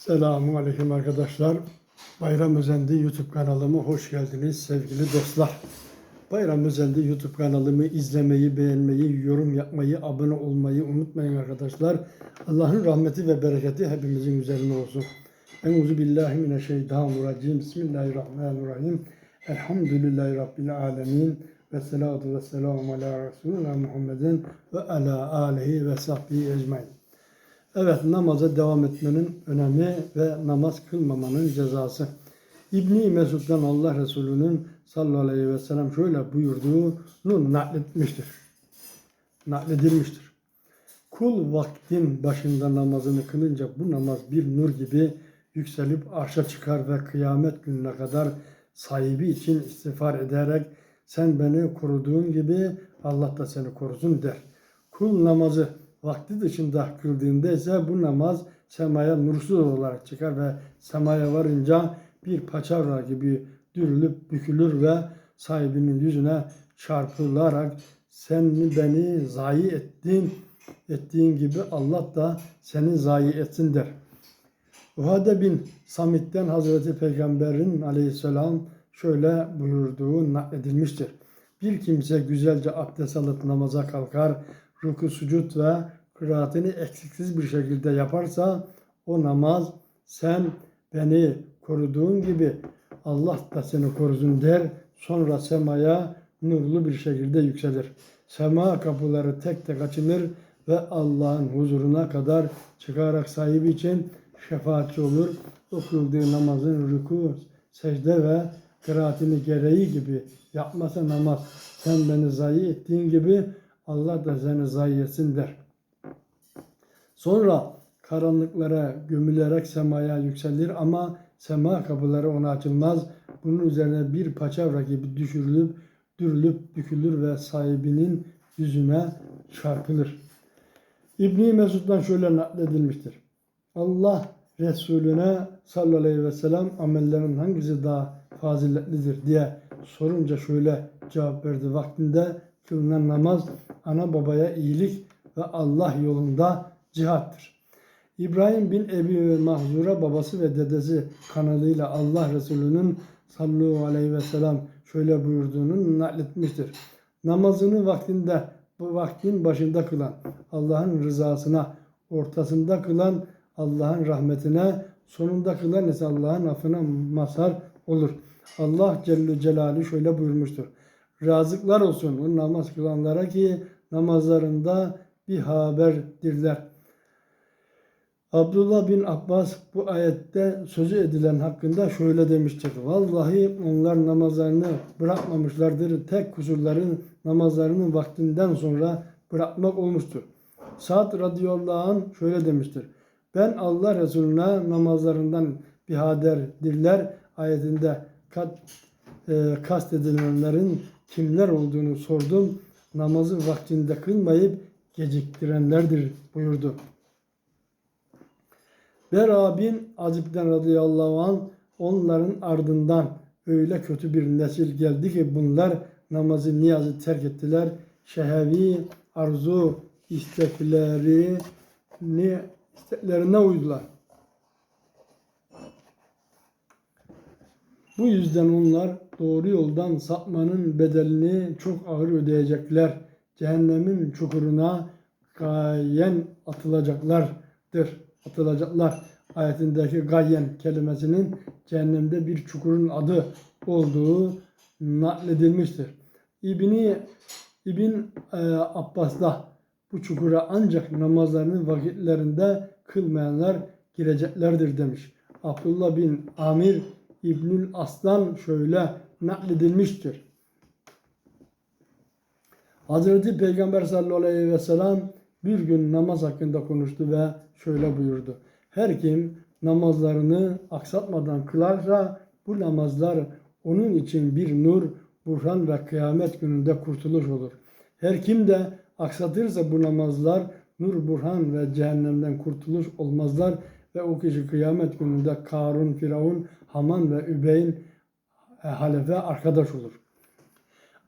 Selamun Aleyküm arkadaşlar. Bayram Özendi YouTube kanalıma hoş geldiniz sevgili dostlar. Bayram Özendi YouTube kanalımı izlemeyi, beğenmeyi, yorum yapmayı, abone olmayı unutmayın arkadaşlar. Allah'ın rahmeti ve bereketi hepimizin üzerine olsun. Euzu billahi mineşşeytanirracim. Bismillahirrahmanirrahim. Elhamdülillahi Rabbil alemin. Ve salatu ve selamu ala Resulina Muhammedin ve ala alihi ve sahbihi ecmain. Evet namaza devam etmenin önemi ve namaz kılmamanın cezası. İbni Mesud'dan Allah Resulü'nün sallallahu aleyhi ve sellem şöyle buyurduğunu nakletmiştir. Nakledilmiştir. Kul vaktin başında namazını kılınca bu namaz bir nur gibi yükselip arşa çıkar ve kıyamet gününe kadar sahibi için istiğfar ederek sen beni koruduğun gibi Allah da seni korusun der. Kul namazı vakti dışında kıldığında ise bu namaz semaya nursuz olarak çıkar ve semaya varınca bir paçavra gibi dürülüp bükülür ve sahibinin yüzüne çarpılarak sen beni zayi ettin ettiğin gibi Allah da seni zayi etsin der. Uhade bin Samit'ten Hazreti Peygamber'in aleyhisselam şöyle buyurduğu nakledilmiştir. Bir kimse güzelce abdest alıp namaza kalkar, ruku, sucud ve kıraatini eksiksiz bir şekilde yaparsa o namaz sen beni koruduğun gibi Allah da seni korusun der. Sonra semaya nurlu bir şekilde yükselir. Sema kapıları tek tek açılır ve Allah'ın huzuruna kadar çıkarak sahibi için şefaatçi olur. Okulduğu namazın ruku, secde ve kıraatini gereği gibi yapmasa namaz sen beni zayi ettiğin gibi Allah da seni zayi der. Sonra karanlıklara gömülerek semaya yükselir ama sema kapıları ona açılmaz. Bunun üzerine bir paçavra gibi düşürülüp, dürülüp, bükülür ve sahibinin yüzüne çarpılır. İbni Mesud'dan şöyle nakledilmiştir. Allah Resulüne sallallahu aleyhi ve sellem amellerin hangisi daha faziletlidir diye sorunca şöyle cevap verdi. Vaktinde kılınan namaz ana babaya iyilik ve Allah yolunda cihattır. İbrahim bin Ebi Mahzura babası ve dedesi kanalıyla Allah Resulü'nün sallallahu aleyhi ve sellem şöyle buyurduğunu nakletmiştir. Namazını vaktinde bu vaktin başında kılan, Allah'ın rızasına, ortasında kılan Allah'ın rahmetine, sonunda kılan ise Allah'ın affına mazhar olur. Allah Celle Celaluhu şöyle buyurmuştur. Razıklar olsun namaz kılanlara ki namazlarında bir haberdirler. Abdullah bin Abbas bu ayette sözü edilen hakkında şöyle demiştir. Vallahi onlar namazlarını bırakmamışlardır. Tek kusurların namazlarının vaktinden sonra bırakmak olmuştur. Sa'd radıyallahu anh şöyle demiştir. Ben Allah Resulüne namazlarından bihaderdirler ayetinde kat, e, kastedilenlerin kimler olduğunu sordum. Namazı vaktinde kılmayıp geciktirenlerdir buyurdu. Bera bin Azib'den radıyallahu anh onların ardından öyle kötü bir nesil geldi ki bunlar namazı niyazı terk ettiler. Şehevi arzu isteklerini isteklerine uydular. Bu yüzden onlar doğru yoldan sapmanın bedelini çok ağır ödeyecekler. Cehennemin çukuruna gayen atılacaklardır. Atılacaklar. Ayetindeki gayen kelimesinin cehennemde bir çukurun adı olduğu nakledilmiştir. İbni İbn e, Abbas'da bu çukura ancak namazlarını vakitlerinde kılmayanlar gireceklerdir demiş. Abdullah bin Amir İbnül Aslan şöyle nakledilmiştir. Hazreti Peygamber sallallahu aleyhi ve sellem bir gün namaz hakkında konuştu ve şöyle buyurdu. Her kim namazlarını aksatmadan kılarsa bu namazlar onun için bir nur, burhan ve kıyamet gününde kurtuluş olur. Her kim de aksatırsa bu namazlar nur, burhan ve cehennemden kurtuluş olmazlar ve o kişi kıyamet gününde Karun, Firavun, Haman ve Übeyn e, halefe arkadaş olur.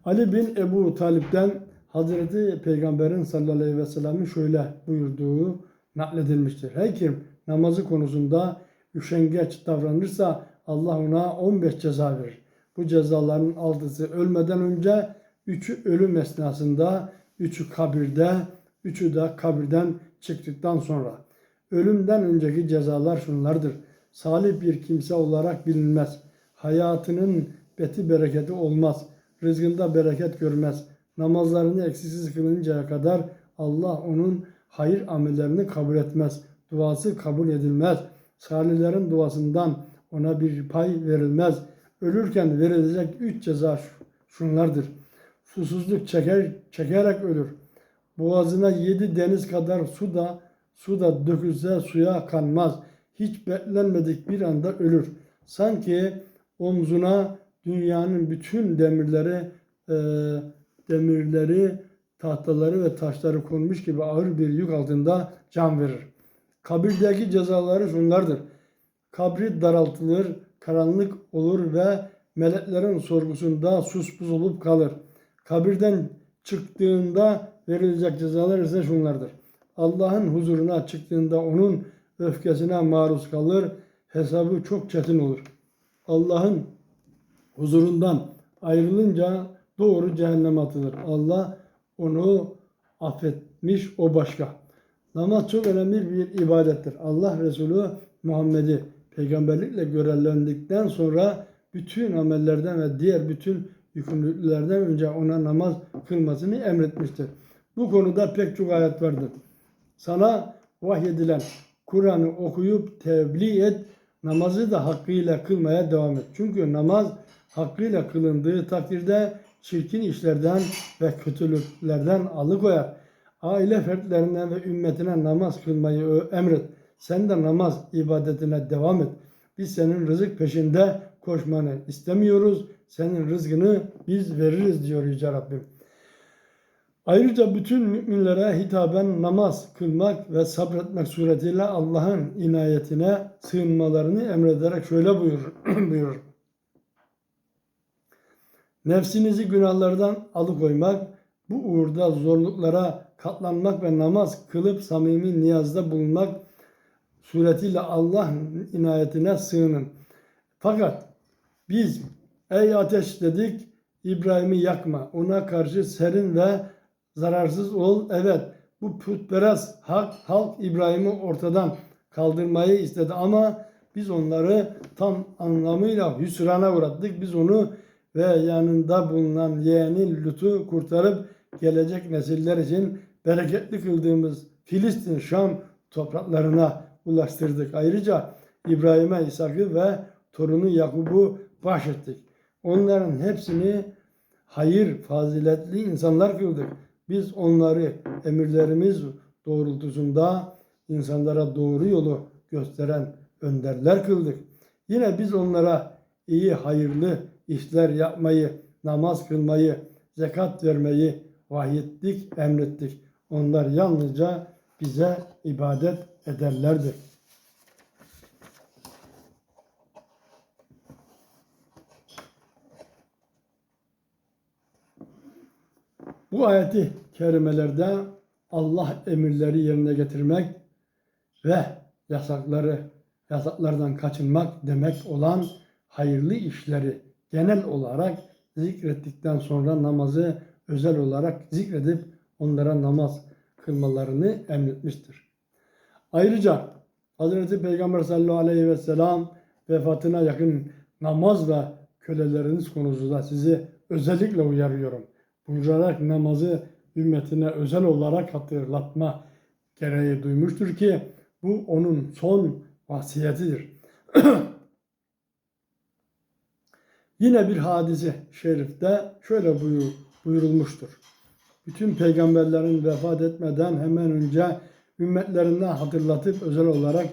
Ali bin Ebu Talip'ten Hazreti Peygamber'in sallallahu aleyhi ve sellem'in şöyle buyurduğu nakledilmiştir. Her kim namazı konusunda üşengeç davranırsa Allah ona 15 ceza verir. Bu cezaların altısı ölmeden önce, üçü ölüm esnasında, üçü kabirde, üçü de kabirden çıktıktan sonra. Ölümden önceki cezalar şunlardır. Salih bir kimse olarak bilinmez. Hayatının beti bereketi olmaz. Rızkında bereket görmez. Namazlarını eksiksiz kılıncaya kadar Allah onun hayır amellerini kabul etmez. Duası kabul edilmez. Salihlerin duasından ona bir pay verilmez. Ölürken verilecek üç ceza şunlardır. Susuzluk çeker, çekerek ölür. Boğazına yedi deniz kadar su da su da dökülse suya kanmaz. Hiç beklenmedik bir anda ölür. Sanki omzuna dünyanın bütün demirleri e, demirleri, tahtaları ve taşları konmuş gibi ağır bir yük altında can verir. Kabirdeki cezaları şunlardır. Kabri daraltılır, karanlık olur ve meleklerin sorgusunda suspuz olup kalır. Kabirden çıktığında verilecek cezalar ise şunlardır. Allah'ın huzuruna çıktığında onun öfkesine maruz kalır, hesabı çok çetin olur. Allah'ın huzurundan ayrılınca doğru cehenneme atılır. Allah onu affetmiş, o başka. Namaz çok önemli bir ibadettir. Allah Resulü Muhammed'i peygamberlikle görevlendikten sonra bütün amellerden ve diğer bütün yükümlülüklerden önce ona namaz kılmasını emretmiştir. Bu konuda pek çok ayet vardır. Sana vahyedilen Kur'an'ı okuyup tebliğ et, namazı da hakkıyla kılmaya devam et. Çünkü namaz hakkıyla kılındığı takdirde çirkin işlerden ve kötülüklerden alıkoyar. Aile fertlerinden ve ümmetine namaz kılmayı emret. Sen de namaz ibadetine devam et. Biz senin rızık peşinde koşmanı istemiyoruz. Senin rızkını biz veririz diyor Yüce Rabbim. Ayrıca bütün müminlere hitaben namaz kılmak ve sabretmek suretiyle Allah'ın inayetine sığınmalarını emrederek şöyle buyurur. buyurur. Nefsinizi günahlardan alıkoymak, bu uğurda zorluklara katlanmak ve namaz kılıp samimi niyazda bulunmak suretiyle Allah'ın inayetine sığının. Fakat biz ey ateş dedik İbrahim'i yakma. Ona karşı serin ve zararsız ol. Evet bu putperest halk, halk İbrahim'i ortadan kaldırmayı istedi ama biz onları tam anlamıyla hüsrana uğrattık. Biz onu ve yanında bulunan yeğeni Lut'u kurtarıp gelecek nesiller için bereketli kıldığımız Filistin, Şam topraklarına ulaştırdık. Ayrıca İbrahim'e İshak'ı ve torunu Yakub'u bahşettik. Onların hepsini hayır, faziletli insanlar kıldık. Biz onları emirlerimiz doğrultusunda insanlara doğru yolu gösteren önderler kıldık. Yine biz onlara iyi, hayırlı işler yapmayı, namaz kılmayı, zekat vermeyi vahyettik, emrettik. Onlar yalnızca bize ibadet ederlerdi. Bu ayeti kerimelerde Allah emirleri yerine getirmek ve yasakları yasaklardan kaçınmak demek olan hayırlı işleri genel olarak zikrettikten sonra namazı özel olarak zikredip onlara namaz kılmalarını emretmiştir. Ayrıca Hazreti Peygamber sallallahu aleyhi ve sellem vefatına yakın namaz ve köleleriniz konusunda sizi özellikle uyarıyorum. Buyurarak namazı ümmetine özel olarak hatırlatma gereği duymuştur ki bu onun son vasiyetidir. Yine bir hadise şerifte şöyle buyur, buyurulmuştur. Bütün peygamberlerin vefat etmeden hemen önce ümmetlerine hatırlatıp özel olarak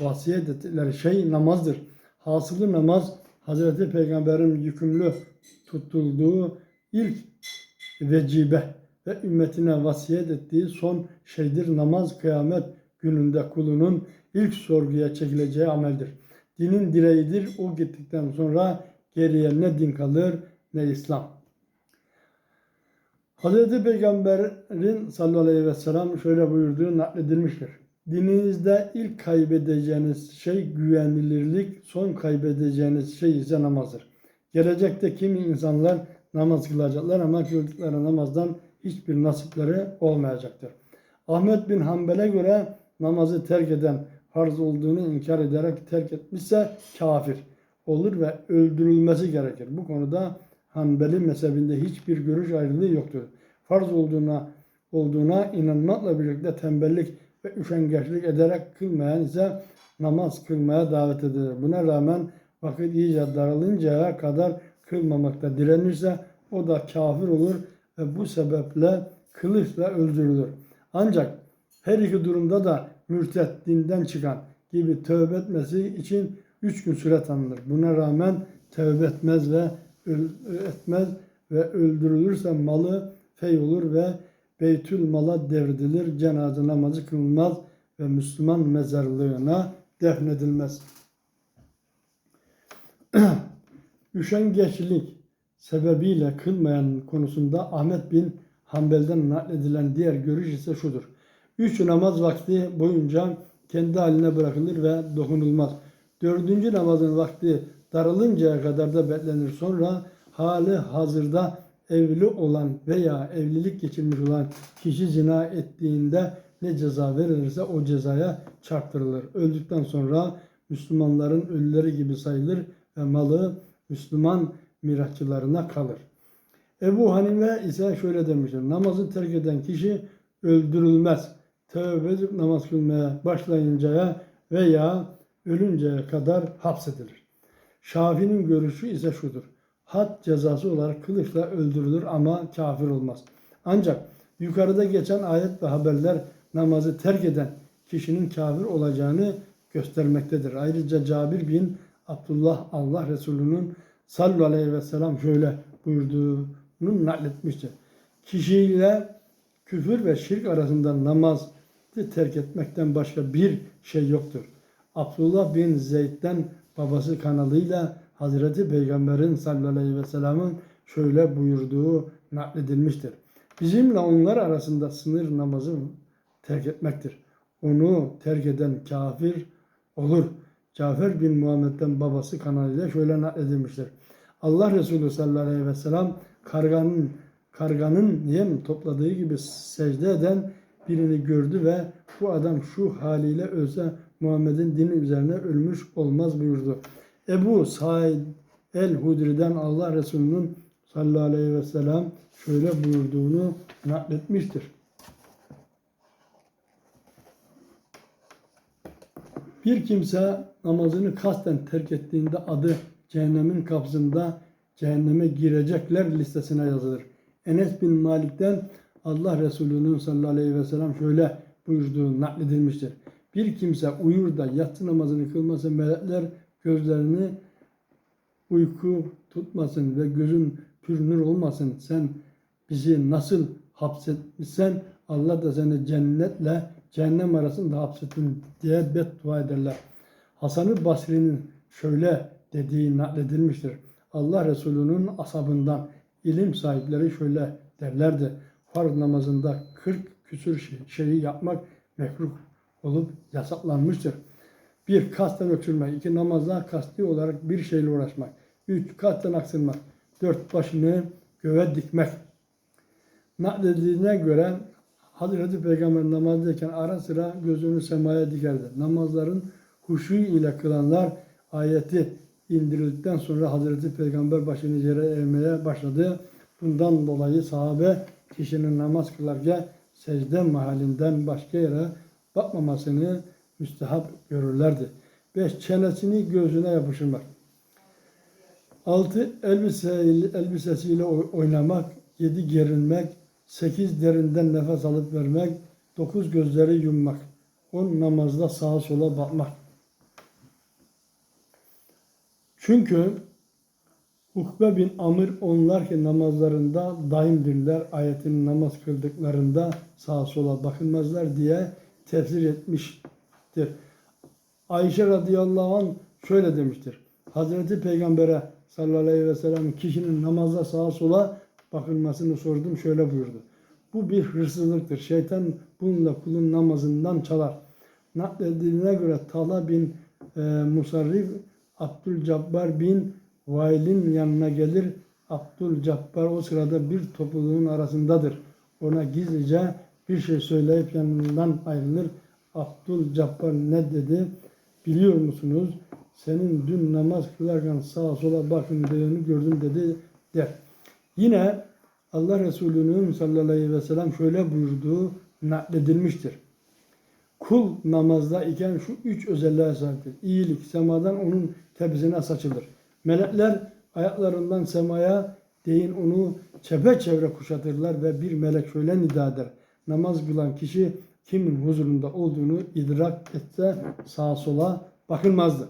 vasiyet ettikleri şey namazdır. Hasılı namaz Hazreti Peygamber'in yükümlü tutulduğu ilk vecibe ve ümmetine vasiyet ettiği son şeydir. Namaz kıyamet gününde kulunun ilk sorguya çekileceği ameldir. Dinin direğidir. O gittikten sonra geriye ne din kalır ne İslam. Hz. Peygamber'in sallallahu aleyhi ve sellem şöyle buyurduğu nakledilmiştir. Dininizde ilk kaybedeceğiniz şey güvenilirlik, son kaybedeceğiniz şey ise namazdır. Gelecekte kimi insanlar namaz kılacaklar ama kıldıkları namazdan hiçbir nasipleri olmayacaktır. Ahmet bin Hanbel'e göre namazı terk eden farz olduğunu inkar ederek terk etmişse kafir olur ve öldürülmesi gerekir. Bu konuda Hanbeli mezhebinde hiçbir görüş ayrılığı yoktur. Farz olduğuna olduğuna inanmakla birlikte tembellik ve üşengeçlik ederek kılmayan ise namaz kılmaya davet edilir. Buna rağmen vakit iyice daralıncaya kadar kılmamakta direnirse o da kafir olur ve bu sebeple kılıçla öldürülür. Ancak her iki durumda da mürtet dinden çıkan gibi tövbe etmesi için üç gün süre tanınır. Buna rağmen tövbe etmez ve etmez ve öldürülürse malı fey olur ve Beytül mala devrilir, cenaze namazı kılınmaz ve Müslüman mezarlığına defnedilmez. Üşengeçlik sebebiyle kılmayan konusunda Ahmet bin Hanbel'den nakledilen diğer görüş ise şudur. Üç namaz vakti boyunca kendi haline bırakılır ve dokunulmaz. Dördüncü namazın vakti darılıncaya kadar da beklenir. Sonra hali hazırda evli olan veya evlilik geçirmiş olan kişi zina ettiğinde ne ceza verilirse o cezaya çarptırılır. Öldükten sonra Müslümanların ölüleri gibi sayılır ve malı Müslüman mirasçılarına kalır. Ebu Hanife ise şöyle demiştir. Namazı terk eden kişi öldürülmez. Tövbe edip namaz kılmaya başlayıncaya veya ölünceye kadar hapsedilir. Şafii'nin görüşü ise şudur. Had cezası olarak kılıçla öldürülür ama kafir olmaz. Ancak yukarıda geçen ayet ve haberler namazı terk eden kişinin kafir olacağını göstermektedir. Ayrıca Cabir bin Abdullah Allah Resulü'nün sallallahu aleyhi ve sellem şöyle buyurduğunu nakletmiştir. Kişiyle küfür ve şirk arasında namazı terk etmekten başka bir şey yoktur. Abdullah bin Zeyd'den babası kanalıyla Hazreti Peygamber'in sallallahu aleyhi ve sellem'in şöyle buyurduğu nakledilmiştir. Bizimle onlar arasında sınır namazı terk etmektir. Onu terk eden kafir olur. Cafer bin Muhammed'den babası kanalıyla şöyle nakledilmiştir. Allah Resulü sallallahu aleyhi ve sellem karganın karganın yem topladığı gibi secde eden birini gördü ve bu adam şu haliyle ölse Muhammed'in dini üzerine ölmüş olmaz buyurdu. Ebu Said el-Hudri'den Allah Resulü'nün sallallahu aleyhi ve sellem şöyle buyurduğunu nakletmiştir. Bir kimse namazını kasten terk ettiğinde adı cehennemin kapısında cehenneme girecekler listesine yazılır. Enes bin Malik'ten Allah Resulü'nün sallallahu aleyhi ve sellem şöyle buyurduğu nakledilmiştir. Bir kimse uyur da yatsı namazını kılmasa melekler gözlerini uyku tutmasın ve gözün pürnür olmasın. Sen bizi nasıl hapsetmişsen Allah da seni cennetle cehennem arasında hapsettin diye beddua ederler. Hasan-ı Basri'nin şöyle dediği nakledilmiştir. Allah Resulü'nün asabından ilim sahipleri şöyle derlerdi. Farz namazında 40 küsür şey- şeyi yapmak mekruh olup yasaklanmıştır. Bir, kasten öksürmek. iki namazda kasti olarak bir şeyle uğraşmak. Üç, kasten aksırmak. Dört, başını göğe dikmek. Nakledildiğine göre Hazreti Peygamber namazdayken ara sıra gözünü semaya dikerdi. Namazların huşu ile kılanlar ayeti indirildikten sonra Hazreti Peygamber başını yere eğmeye başladı. Bundan dolayı sahabe kişinin namaz kılarken secde mahallinden başka yere bakmamasını müstehap görürlerdi. Beş, çenesini göğsüne yapıştırmak. Altı, elbise, elbisesiyle oy- oynamak. Yedi, gerinmek. Sekiz, derinden nefes alıp vermek. Dokuz, gözleri yummak. On, namazda sağa sola bakmak. Çünkü Ukbe bin Amr onlar ki namazlarında daimdirler. Ayetinin namaz kıldıklarında sağa sola bakılmazlar diye tefsir etmiştir. Ayşe radıyallahu anh şöyle demiştir. Hazreti Peygamber'e sallallahu aleyhi ve sellem kişinin namazda sağa sola bakılmasını sordum. Şöyle buyurdu. Bu bir hırsızlıktır. Şeytan bununla kulun namazından çalar. nakledildiğine göre Talha bin e, Musarrif Abdülcabbar bin Vail'in yanına gelir. Abdülcabbar o sırada bir topluluğun arasındadır. Ona gizlice bir şey söyleyip yanından ayrılır. Abdülcabbar ne dedi? Biliyor musunuz? Senin dün namaz kılarken sağa sola bakındığını gördüm dedi der. Yine Allah Resulü'nün sallallahu aleyhi ve sellem şöyle buyurduğu nakledilmiştir. Kul namazda iken şu üç özelliğe sahiptir. İyilik semadan onun tepesine saçılır. Melekler ayaklarından semaya değin onu çepeçevre kuşatırlar ve bir melek şöyle nida eder. Namaz kılan kişi kimin huzurunda olduğunu idrak etse sağa sola bakılmazdı.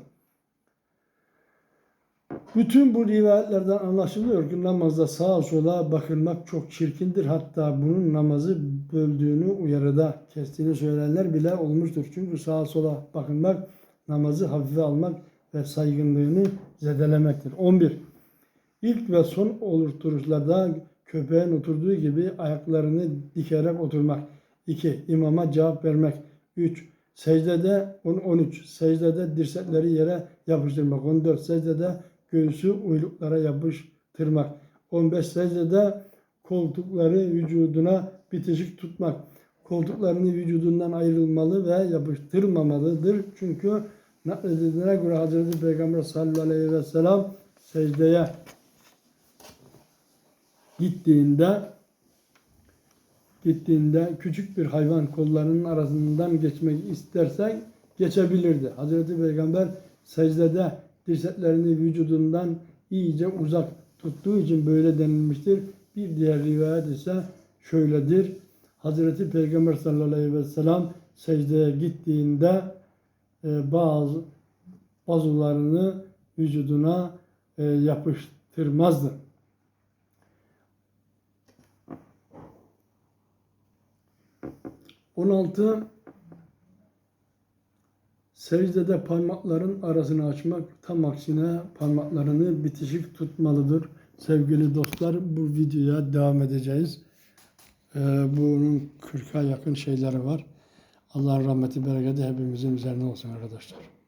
Bütün bu rivayetlerden anlaşılıyor ki namazda sağa sola bakılmak çok çirkindir. Hatta bunun namazı böldüğünü uyarıda kestiğini söyleyenler bile olmuştur. Çünkü sağa sola bakılmak namazı hafife almak ve saygınlığını zedelemektir. 11. İlk ve son oluşturuşlarda köpeğin oturduğu gibi ayaklarını dikerek oturmak. 2. İmama cevap vermek. 3. Secdede 13. Secdede dirsekleri yere yapıştırmak. 14. Secdede göğsü uyluklara yapıştırmak. 15 secdede koltukları vücuduna bitişik tutmak. Koltuklarını vücudundan ayrılmalı ve yapıştırmamalıdır. Çünkü nakledildiğine göre Hazreti Peygamber sallallahu aleyhi ve sellem secdeye gittiğinde gittiğinde küçük bir hayvan kollarının arasından geçmek isterse geçebilirdi. Hazreti Peygamber secdede dirseklerini vücudundan iyice uzak tuttuğu için böyle denilmiştir. Bir diğer rivayet ise şöyledir. Hazreti Peygamber sallallahu aleyhi ve sellem secdeye gittiğinde e, bazı bazularını vücuduna e, yapıştırmazdı. On altı Secdede parmakların arasını açmak tam aksine parmaklarını bitişik tutmalıdır. Sevgili dostlar bu videoya devam edeceğiz. Ee, bunun 40'a yakın şeyleri var. Allah'ın rahmeti bereketi hepimizin üzerine olsun arkadaşlar.